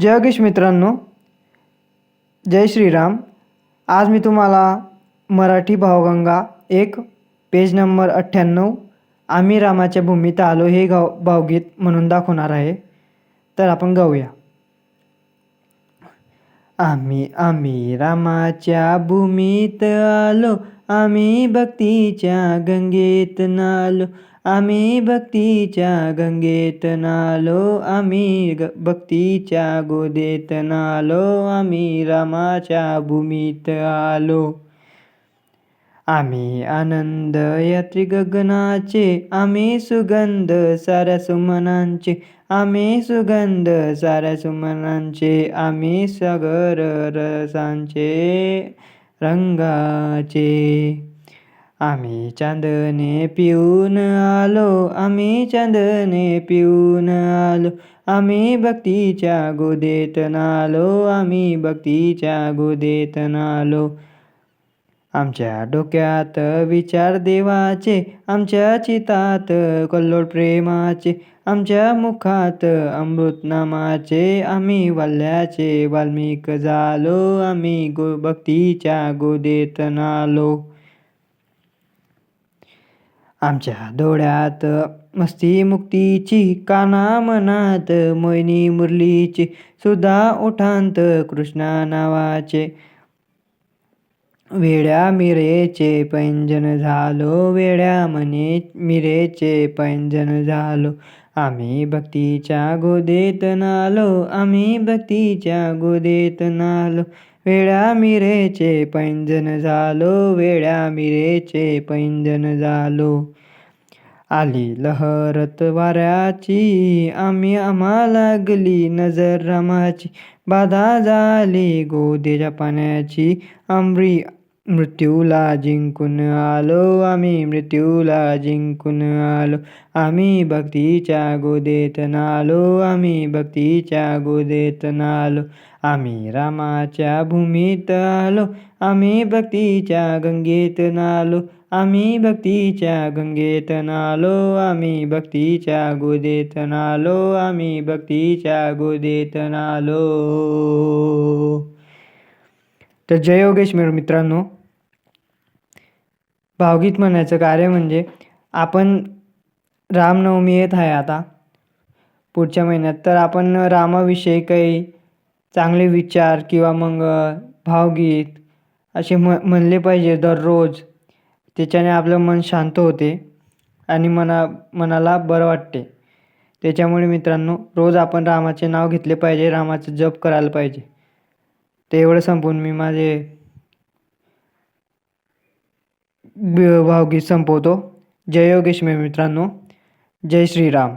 जयगेश मित्रांनो. जय श्रीराम. आज मी तुम्हाला मराठी भावगंगा एक पेज नंबर अठ्ठ्याण्णव आम्ही रामाच्या भूमीत आलो हे गाव भावगीत म्हणून दाखवणार आहे. तर आपण गाऊया. आम्ही आम्ही रामाच्या भूमीत आलो. आम्ही भक्तीच्या गंगेत नालो आम्ही भक्तीच्या गंगेत नालो आम्ही ग भक्तीच्या गोदेत नालो आम्ही रामाच्या भूमीत आलो. आम्ही आनंद यात्री गगनाचे आम्ही सुगंध साऱ्या सुमनांचे आम्ही सुगंध साऱ्या सुमनांचे आम्ही सागर रसांचे. रंगाचे. आम्ही चांदणे पिऊन आलो आम्ही चांदणे पिऊन आलो आम्ही भक्तीच्या गोदेत नालो आम्ही भक्तीच्या गोदेत नालो. आमच्या डोक्यात विचार देवाचे आमच्या चितात कल्लोळ प्रेमाचे आमच्या मुखात अमृतनामाचे आम्ही वाल्याचे वाल्मिक झालो आम्ही गो भक्तीच्या गोदेत नालो. आमच्या डोळ्यात मस्ती मुक्तीची काना मनात मोहिनी मुरलीची सुद्धा ओठांत कृष्णा नावाचे वेड्या मिरेचे पैंजन झालो वेड्या मने मिरेचे पैंजन झालो. आम्ही भक्तीच्या गोदेत नालो आम्ही भक्तीच्या गोदेत नालो. वेड्या मिरेचे पैंजन झालो वेड्या मिरेचे पैंजन झालो. आली लहरत वाऱ्याची आम्ही आम्हाला लागली नजर रमाची. बाधा झाली गोदेच्या पाण्याची आमरी मृत्यूला जिंकून आलो आम्ही मृत्यूला जिंकून आलो. आम्ही भक्तीच्या गोदेत नालो आम्ही भक्तीच्या गोदेत नालो. आम्ही रामाच्या भूमीत आलो आम्ही भक्तीच्या गंगेत नालो. आम्ही भक्तीच्या गंगेत नालो आम्ही भक्तीच्या गोदेत नालो आम्ही भक्तीच्या गोदेत नालो. तर जय योगेश मित्र मित्रांनो भावगीत म्हणायचं कार्य म्हणजे आपण रामनवमी येत आहे आता पुढच्या महिन्यात. तर आपण रामाविषयी काही चांगले विचार किंवा मग भावगीत असे म म्हणले पाहिजे दररोज. त्याच्याने आपलं मन शांत होते आणि मना मनाला बरं वाटते. त्याच्यामुळे मित्रांनो रोज आपण रामाचे नाव घेतले पाहिजे रामाचं जप करायला पाहिजे. ते एवढं संपवून मी माझे भावगीत संपवतो. जय योगेश मित्रांनो. जय श्रीराम.